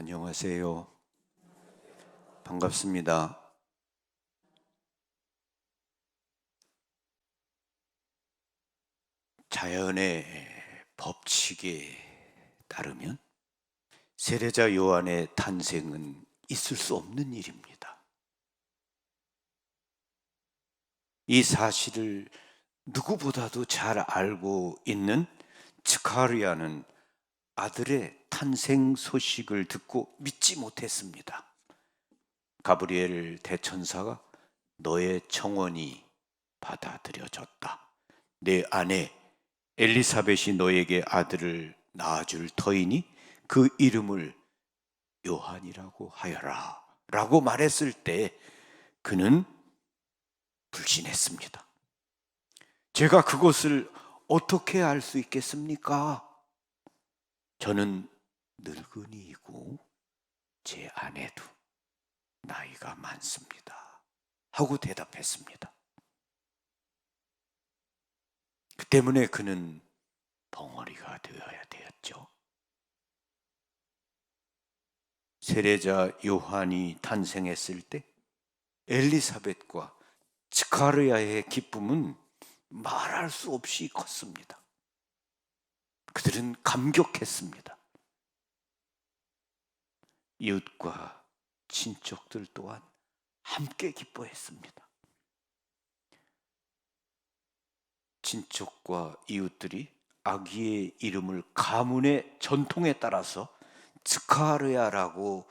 안녕하세요. 반갑습니다. 자연의 법칙에 따르면 세례자 요한의 탄생은 있을 수 없는 일입니다. 이 사실을 누구보다도 잘 알고 있는 츠카리아는 아들의 탄생 소식을 듣고 믿지 못했습니다. 가브리엘 대천사가 너의 청원이 받아들여졌다. 내 아내 엘리사벳이 너에게 아들을 낳아줄 터이니 그 이름을 요한이라고 하여라. 라고 말했을 때 그는 불신했습니다. 제가 그것을 어떻게 알 수 있겠습니까? 저는 늙은이이고 제 아내도 나이가 많습니다. 하고 대답했습니다. 그 때문에 그는 벙어리가 되어야 되었죠. 세례자 요한이 탄생했을 때 엘리사벳과 츠카르야의 기쁨은 말할 수 없이 컸습니다. 그들은 감격했습니다. 이웃과 친척들 또한 함께 기뻐했습니다. 친척과 이웃들이 아기의 이름을 가문의 전통에 따라서 츠카르야라고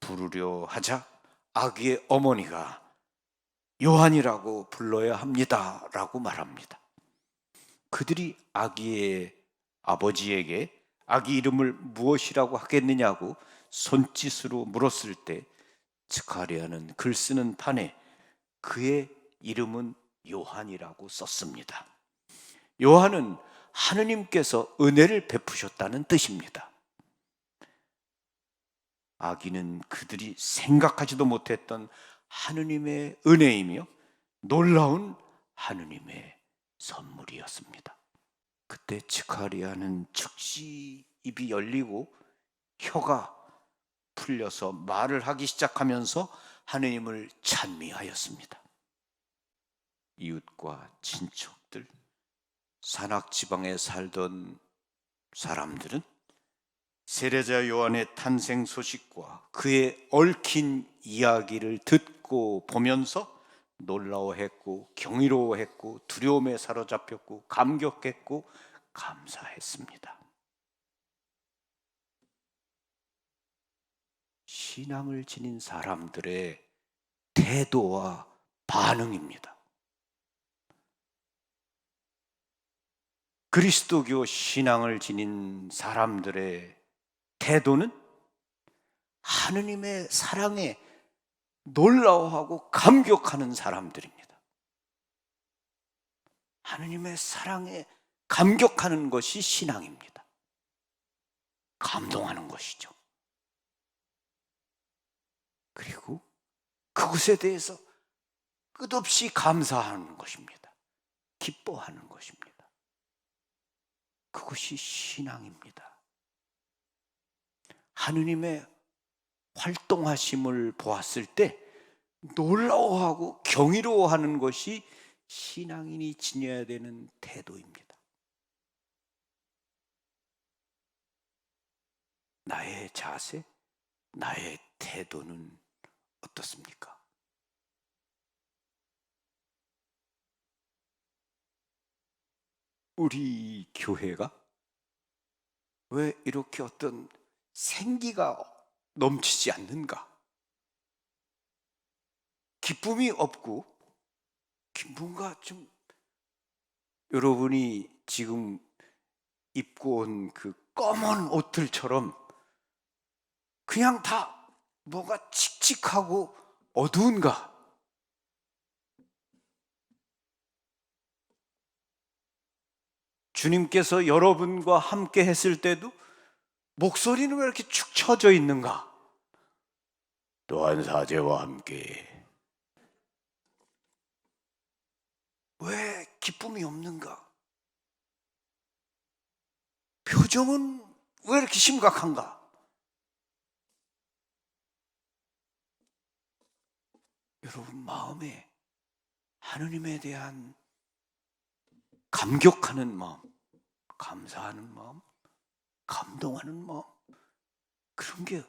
부르려 하자 아기의 어머니가 요한이라고 불러야 합니다라고 말합니다. 그들이 아기의 아버지에게 아기 이름을 무엇이라고 하겠느냐고 손짓으로 물었을 때 츠카리아는 글 쓰는 판에 그의 이름은 요한이라고 썼습니다. 요한은 하느님께서 은혜를 베푸셨다는 뜻입니다. 아기는 그들이 생각하지도 못했던 하느님의 은혜이며 놀라운 하느님의 선물이었습니다. 그때 츠카리아는 즉시 입이 열리고 혀가 풀려서 말을 하기 시작하면서 하느님을 찬미하였습니다. 이웃과 친척들, 산악 지방에 살던 사람들은 세례자 요한의 탄생 소식과 그의 얽힌 이야기를 듣고 보면서 놀라워했고 경이로워했고 두려움에 사로잡혔고 감격했고 감사했습니다. 신앙을 지닌 사람들의 태도와 반응입니다. 그리스도교 신앙을 지닌 사람들의 태도는 하느님의 사랑에 놀라워하고 감격하는 사람들입니다. 하느님의 사랑에 감격하는 것이 신앙입니다. 감동하는 것이죠. 그리고 그것에 대해서 끝없이 감사하는 것입니다. 기뻐하는 것입니다. 그것이 신앙입니다. 하느님의 활동하심을 보았을 때 놀라워하고 경이로워하는 것이 신앙인이 지녀야 되는 태도입니다. 나의 자세, 나의 태도는 어떻습니까? 우리 교회가 왜 이렇게 어떤 생기가 넘치지 않는가? 기쁨이 없고 뭔가 좀 여러분이 지금 입고 온 그 검은 옷들처럼 그냥 다 뭐가 칙칙하고 어두운가? 주님께서 여러분과 함께 했을 때도 목소리는 왜 이렇게 축 처져 있는가? 또한 사제와 함께 왜 기쁨이 없는가? 표정은 왜 이렇게 심각한가? 여러분 마음에 하느님에 대한 감격하는 마음, 감사하는 마음, 감동하는 마음, 그런 게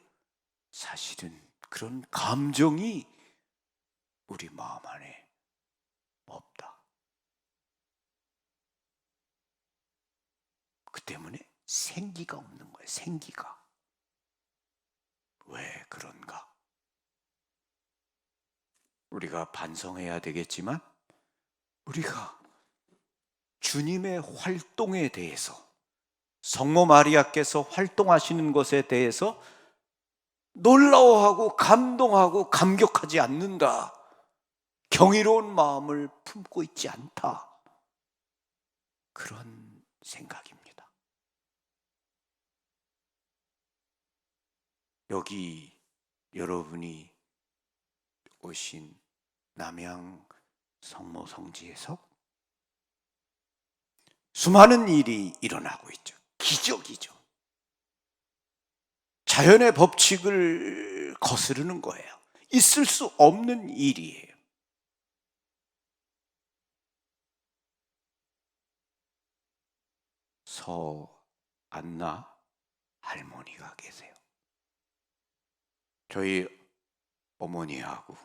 사실은 그런 감정이 우리 마음 안에 없다. 그 때문에 생기가 없는 거예요, 생기가. 왜 그런가? 우리가 반성해야 되겠지만, 우리가 주님의 활동에 대해서, 성모 마리아께서 활동하시는 것에 대해서 놀라워하고 감동하고 감격하지 않는다. 경이로운 마음을 품고 있지 않다. 그런 생각입니다. 여기 여러분이 오신 남양 성모 성지에서 수많은 일이 일어나고 있죠. 기적이죠. 자연의 법칙을 거스르는 거예요. 있을 수 없는 일이에요. 서 안나 할머니가 계세요. 저희 어머니하고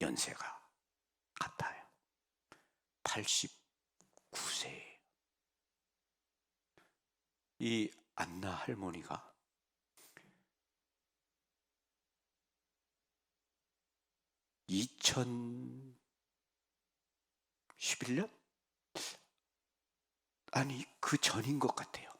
연세가 같아요. 89세예요. 이 안나 할머니가 (2011년) 아니 그 전인 것 같아요.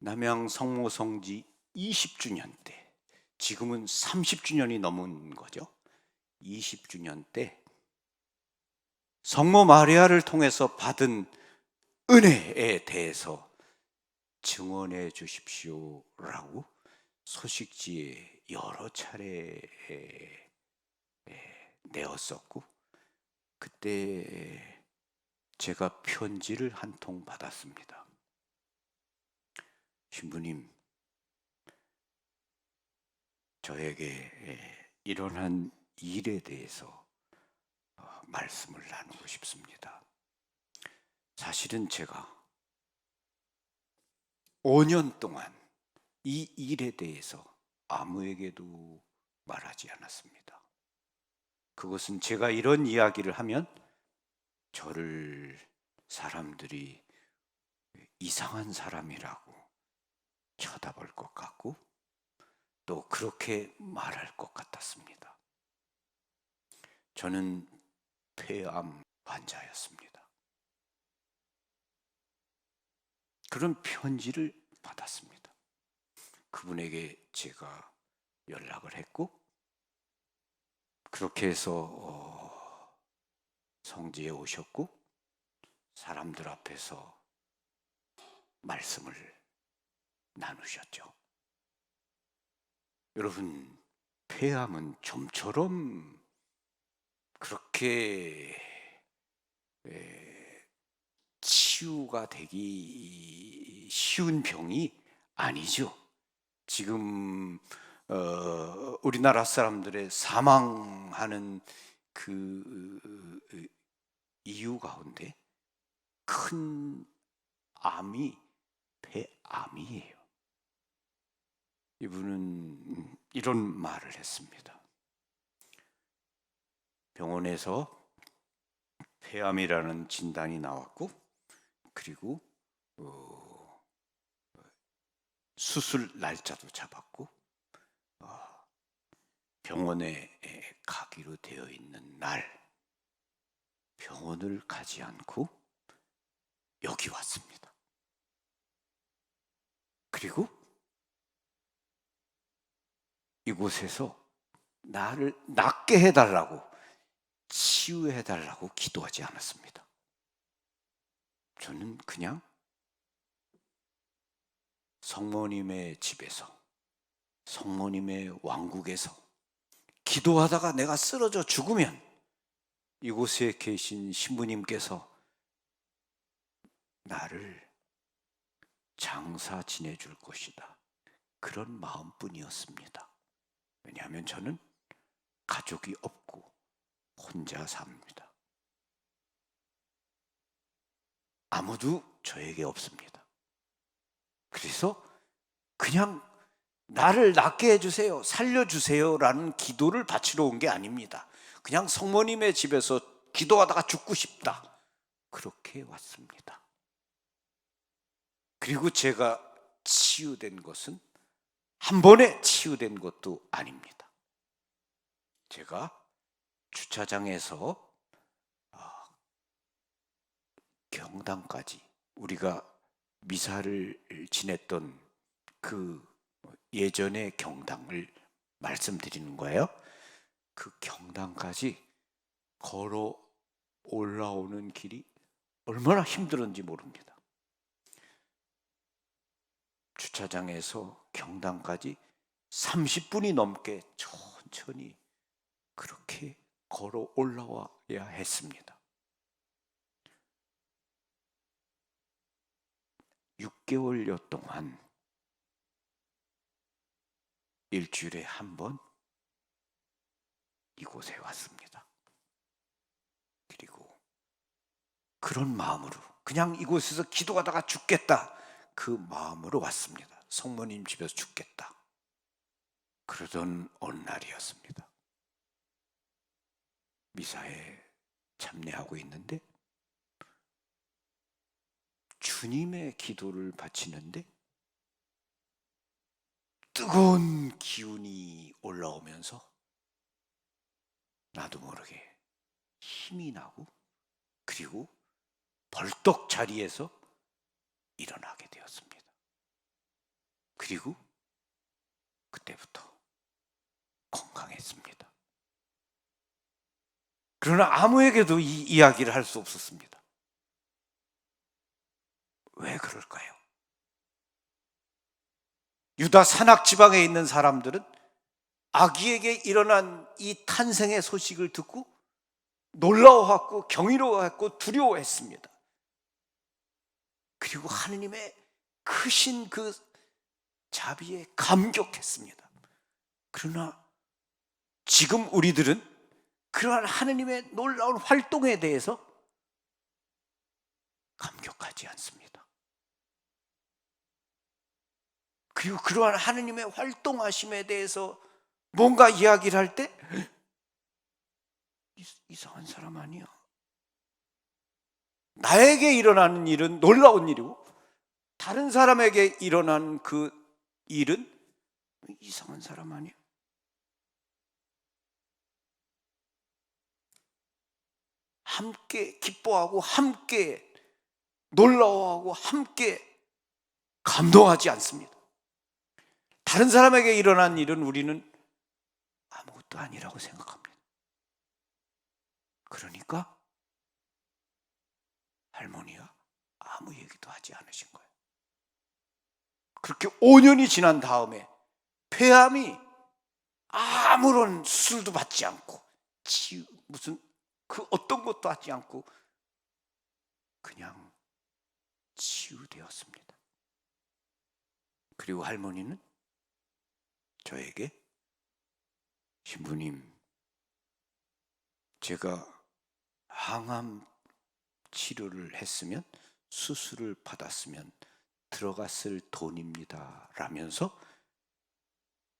남양 성모 성지 20주년 때 지금은 30주년이 넘은 거죠. 20주년 때 성모 마리아를 통해서 받은 은혜에 대해서 증언해 주십시오라고 소식지에 여러 차례 내었었고 그때 제가 편지를 한 통 받았습니다. 신부님, 저에게 일어난 일에 대해서 어, 말씀을 나누고 싶습니다. 사실은 제가 5년 동안 이 일에 대해서 아무에게도 말하지 않았습니다. 그것은 제가 이런 이야기를 하면 저를 사람들이 이상한 사람이라고 쳐다볼 것 같고 또 그렇게 말할 것 같았습니다. 저는 폐암 환자였습니다. 그런 편지를 받았습니다. 그분에게 제가 연락을 했고 그렇게 해서 어, 성지에 오셨고 사람들 앞에서 말씀을 나누셨죠. 여러분 폐암은 좀처럼 그렇게 에, 치유가 되기 쉬운 병이 아니죠. 지금 어, 우리나라 사람들의 사망하는 그 이유 가운데 큰 암이 폐암이에요. 이분은 이런 말을 했습니다. 병원에서 폐암이라는 진단이 나왔고 그리고 어, 수술 날짜도 잡았고 어, 병원에 가기로 되어 있는 날 병원을 가지 않고 여기 왔습니다. 그리고 이곳에서 나를 낫게 해달라고 치유해달라고 기도하지 않았습니다. 저는 그냥 성모님의 집에서 성모님의 왕국에서 기도하다가 내가 쓰러져 죽으면 이곳에 계신 신부님께서 나를 장사 지내줄 것이다. 그런 마음뿐이었습니다. 왜냐하면 저는 가족이 없고 혼자 삽니다. 아무도 저에게 없습니다. 그래서 그냥 나를 낫게 해주세요, 살려주세요라는 기도를 바치러 온 게 아닙니다. 그냥 성모님의 집에서 기도하다가 죽고 싶다. 그렇게 왔습니다. 그리고 제가 치유된 것은 한 번에 치유된 것도 아닙니다. 제가 주차장에서 아, 경당까지 우리가 미사를 지냈던 그 예전의 경당을 말씀드리는 거예요. 그 경당까지 걸어 올라오는 길이 얼마나 힘들었는지 모릅니다. 주차장에서 경당까지 30분이 넘게 천천히 그렇게 걸어 올라와야 했습니다. 6개월여 동안 일주일에 한 번 이곳에 왔습니다. 그리고 그런 마음으로 그냥 이곳에서 기도하다가 죽겠다 그 마음으로 왔습니다. 성모님 집에서 죽겠다. 그러던 어느 날이었습니다. 미사에 참여하고 있는데 주님의 기도를 바치는데 뜨거운 기운이 올라오면서 나도 모르게 힘이 나고 그리고 벌떡 자리에서 일어나게 되었습니다. 그리고 그때부터 건강했습니다. 그러나 아무에게도 이 이야기를 할 수 없었습니다. 왜 그럴까요? 유다 산악 지방에 있는 사람들은 아기에게 일어난 이 탄생의 소식을 듣고 놀라워했고 경이로워했고 두려워했습니다. 그리고 하느님의 크신 그 자비에 감격했습니다. 그러나 지금 우리들은 그러한 하느님의 놀라운 활동에 대해서 감격하지 않습니다. 그리고 그러한 하느님의 활동하심에 대해서 뭔가 이야기를 할 때 이상한 사람 아니야. 나에게 일어나는 일은 놀라운 일이고 다른 사람에게 일어난 그 일은 이상한 사람 아니야. 함께 기뻐하고 함께 놀라워하고 함께 감동하지 않습니다. 다른 사람에게 일어난 일은 우리는 아무것도 아니라고 생각합니다. 그러니까 할머니가 아무 얘기도 하지 않으신 거예요. 그렇게 5년이 지난 다음에 폐암이 아무런 수술도 받지 않고 치유 무슨 그 어떤 것도 하지 않고 그냥 치유되었습니다. 그리고 할머니는 저에게 신부님 제가 항암 치료를 했으면 수술을 받았으면 들어갔을 돈입니다. 라면서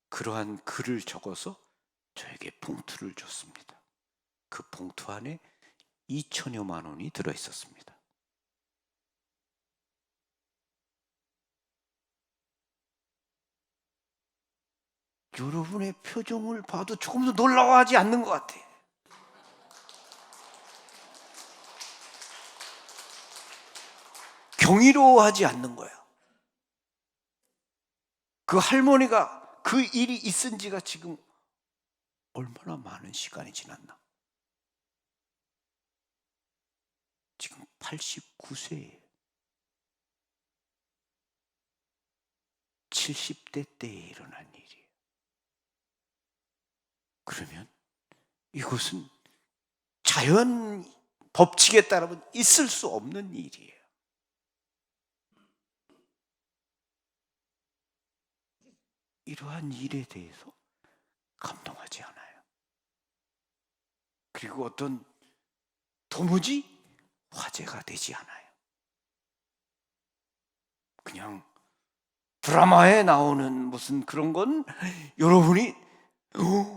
그러한 글을 적어서 저에게 봉투를 줬습니다. 그 봉투 안에 2천여만 원이 들어 있었습니다. 여러분의 표정을 봐도 조금도 놀라워하지 않는 것 같아요. 경이로워하지 않는 거야. 그 할머니가 그 일이 있은 지가 지금 얼마나 많은 시간이 지났나? 지금 89세에 70대 때에 일어난 일이에요. 그러면 이것은 자연 법칙에 따르면 있을 수 없는 일이에요. 이러한 일에 대해서 감동하지 않아요. 그리고 어떤 도무지 화제가 되지 않아요. 그냥 드라마에 나오는 무슨 그런 건 여러분이 어,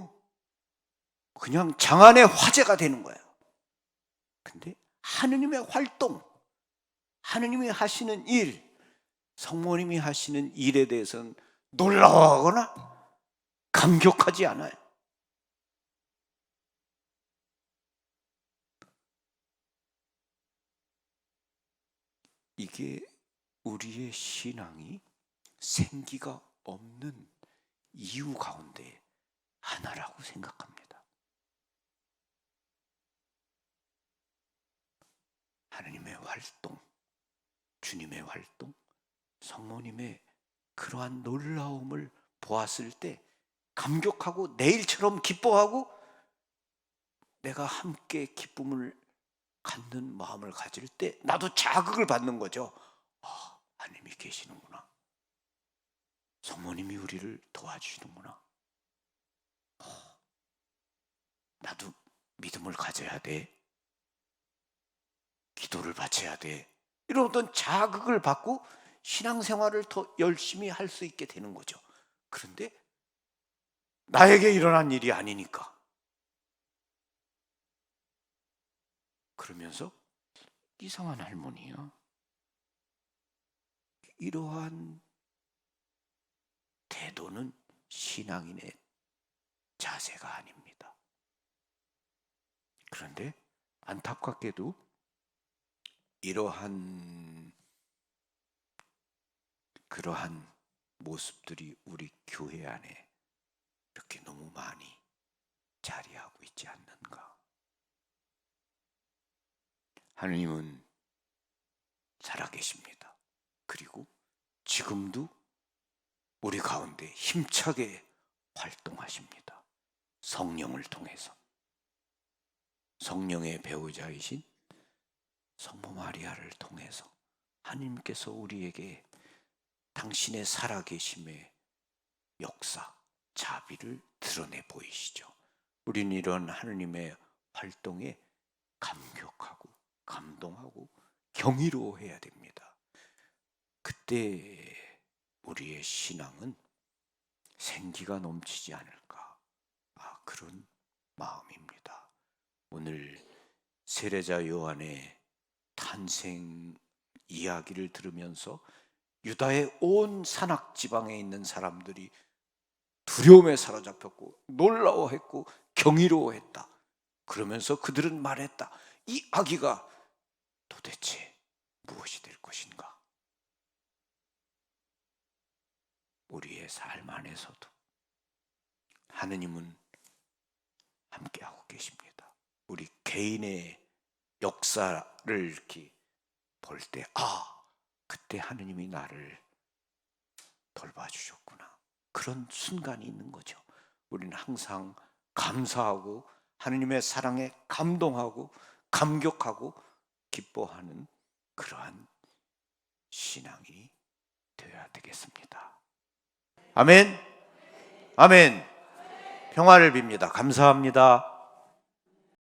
그냥 장안의 화제가 되는 거예요. 근데 하느님의 활동, 하느님이 하시는 일, 성모님이 하시는 일에 대해서는 놀라워하거나 감격하지 않아요. 이게 우리의 신앙이 생기가 없는 이유 가운데 하나라고 생각합니다. 하나님의 활동, 주님의 활동, 성모님의 그러한 놀라움을 보았을 때 감격하고 내일처럼 기뻐하고 내가 함께 기쁨을 갖는 마음을 가질 때 나도 자극을 받는 거죠. 아, 하나님이 계시는구나. 성모님이 우리를 도와주시는구나. 아, 나도 믿음을 가져야 돼. 기도를 바쳐야 돼. 이런 어떤 자극을 받고 신앙생활을 더 열심히 할 수 있게 되는 거죠. 그런데 나에게 일어난 일이 아니니까. 그러면서 이상한 할머니야. 이러한 태도는 신앙인의 자세가 아닙니다. 그런데 안타깝게도 이러한 그러한 모습들이 우리 교회 안에 이렇게 너무 많이 자리하고 있지 않는가? 하느님은 살아계십니다. 그리고 지금도 우리 가운데 힘차게 활동하십니다. 성령을 통해서. 성령의 배우자이신 성모 마리아를 통해서 하나님께서 우리에게 당신의 살아계심의 역사, 자비를 드러내 보이시죠. 우리는 이런 하느님의 활동에 감격하고 감동하고 경이로워해야 됩니다. 그때 우리의 신앙은 생기가 넘치지 않을까. 아, 그런 마음입니다. 오늘 세례자 요한의 탄생 이야기를 들으면서 유다의 온 산악 지방에 있는 사람들이 두려움에 사로잡혔고 놀라워했고 경이로워했다. 그러면서 그들은 말했다. 이 아기가 도대체 무엇이 될 것인가? 우리의 삶 안에서도 하느님은 함께하고 계십니다. 우리 개인의 역사를 이렇게 볼 때, 아, 그때 하느님이 나를 돌봐주셨구나. 그런 순간이 있는 거죠. 우리는 항상 감사하고 하느님의 사랑에 감동하고 감격하고 기뻐하는 그러한 신앙이 되어야 되겠습니다. 아멘. 아멘. 평화를 빕니다. 감사합니다.